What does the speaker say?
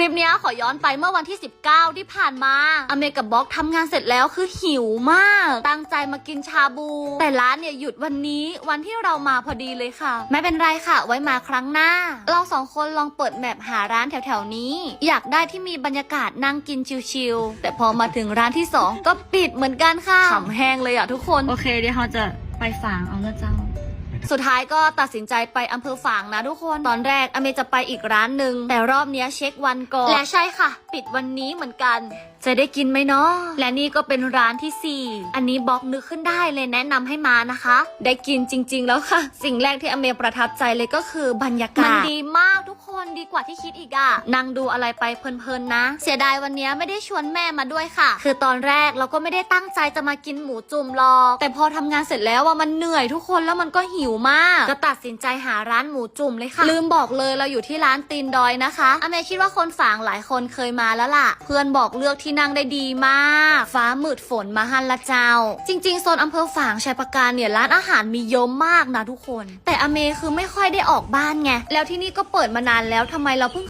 คลิปเนี้ยขอย้อนไปเมื่อวันที่ 19 ที่ผ่านมา อเมกับบล็อกทำงานเสร็จแล้วคือหิวมาก ตั้งใจมากินชาบู แต่ร้านเนี่ยหยุดวันนี้วันที่เรามาพอดีเลยค่ะ ไม่เป็นไรค่ะ ไว้มาครั้งหน้า เราสองคนลองเปิดแมปหาร้านแถวๆนี้ อยากได้ที่มีบรรยากาศนั่งกินชิลๆ แต่พอมาถึงร้านที่สองก็ปิดเหมือนกันค่ะขำแห้งเลยอะทุกคน โอเคเดี๋ยวเราจะไปฝางเอานะเจ้า สุดท้ายก็ตัดสินใจไปอำเภอฝางนะทุกคน ตอนแรกอเมย์จะไปอีกร้านหนึ่งแต่รอบเนี้ยเช็ควันก่อน และใช่ค่ะ ปิดวันนี้เหมือนกัน จะได้กินไหมเนาะและนี่ก็เป็นร้านที่ 4 อันนี้บล็อกนึกขึ้นได้เลยแนะนำให้มานะคะ ได้กินจริง ๆ แล้วค่ะ สิ่งแรกที่อเมย์ประทับใจเลยก็คือบรรยากาศมันดีมากทุกคนดีกว่าที่คิดอีกอะนั่งดูอะไรไปเพลินๆนะ เสียดายวันเนี้ยไม่ได้ชวนแม่มาด้วยค่ะ คือตอนแรกเราก็ไม่ได้ตั้งใจจะมากินหมูจุ่มหรอก แต่พอทำงานเสร็จแล้วว่ามันเหนื่อยทุกคนแล้วมันก็หิวมาก ก็ตัดสินใจหาร้านหมูจุ่มเลยค่ะ ลืมบอกเลยเราอยู่ที่ร้านตีนดอยนะคะอเมย์คิดว่าคนฝางหลายคนเคยมาแล้วล่ะ เพื่อนบอกเลือกที่นั่งได้ดีมาก ฟ้ามืดฝนมาฮันละเจ้า จริงๆโซนอำเภอฝางชัยประการเนี่ยร้านอาหารมีเยอะมากนะทุกคน แต่อเมย์คือไม่ค่อยได้ออกบ้านไงแล้วที่นี่ก็เปิดมานานแล้วทำไมเราเพิ่ง